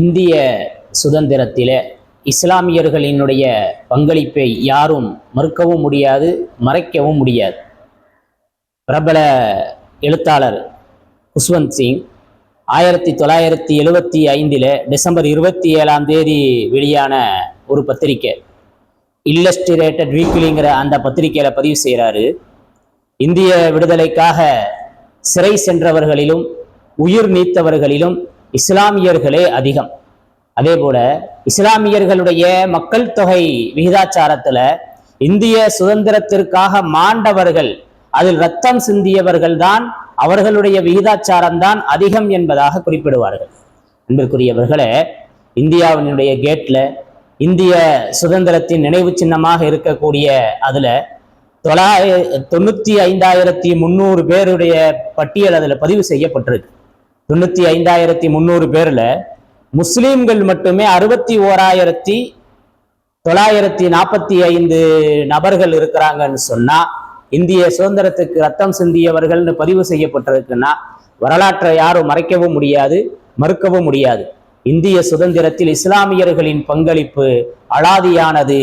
இந்திய சுதந்திரத்திலே இஸ்லாமியர்களினுடைய பங்களிப்பை யாரும் மறுக்கவும் முடியாது மறைக்கவும் முடியாது. பிரபல எழுத்தாளர் குஷ்வந்த் சிங் ஆயிரத்தி தொள்ளாயிரத்தி எழுவத்தி ஐந்தில் டிசம்பர் இருபத்தி ஏழாம் தேதி வெளியான ஒரு பத்திரிக்கை. இல்லஸ்டிரேட்டட் வீக்லிங்கிற அந்த பத்திரிக்கையில் பதிவு செய்கிறாரு இந்திய விடுதலைக்காக சிறை சென்றவர்களிலும் உயிர் நீத்தவர்களிலும் இஸ்லாமியர்களே அதிகம். அதே போல இஸ்லாமியர்களுடைய மக்கள் தொகை விகிதாச்சாரத்துல இந்திய சுதந்திரத்திற்காக மாண்டவர்கள் அதில் ரத்தம் சிந்தியவர்கள் தான் அவர்களுடைய விகிதாச்சாரம் தான் அதிகம் என்பதாக குறிப்பிடுவார்கள். அன்பிற்குரியவர்களே இந்தியாவினுடைய கேட்ல இந்திய சுதந்திரத்தின் நினைவு சின்னமாக இருக்கக்கூடிய அதுல தொள்ளாயிர தொண்ணூத்தி ஐந்தாயிரத்தி முந்நூறு பேருடைய பட்டியல் அதுல பதிவு செய்யப்பட்டிருக்கு. தொண்ணூத்தி ஐந்தாயிரத்தி முந்நூறு பேர்ல முஸ்லீம்கள் மட்டுமே அறுபத்தி ஓராயிரத்தி தொள்ளாயிரத்தி நாற்பத்தி ஐந்து நபர்கள் இருக்கிறாங்கன்னு சொன்னா இந்திய சுதந்திரத்துக்கு ரத்தம் சிந்தியவர்கள்னு பதிவு செய்யப்பட்டிருக்குன்னா வரலாற்றை யாரும் மறைக்கவும் முடியாது மறுக்கவும் முடியாது. இந்திய சுதந்திரத்தில் இஸ்லாமியர்களின் பங்களிப்பு அலாதியானது.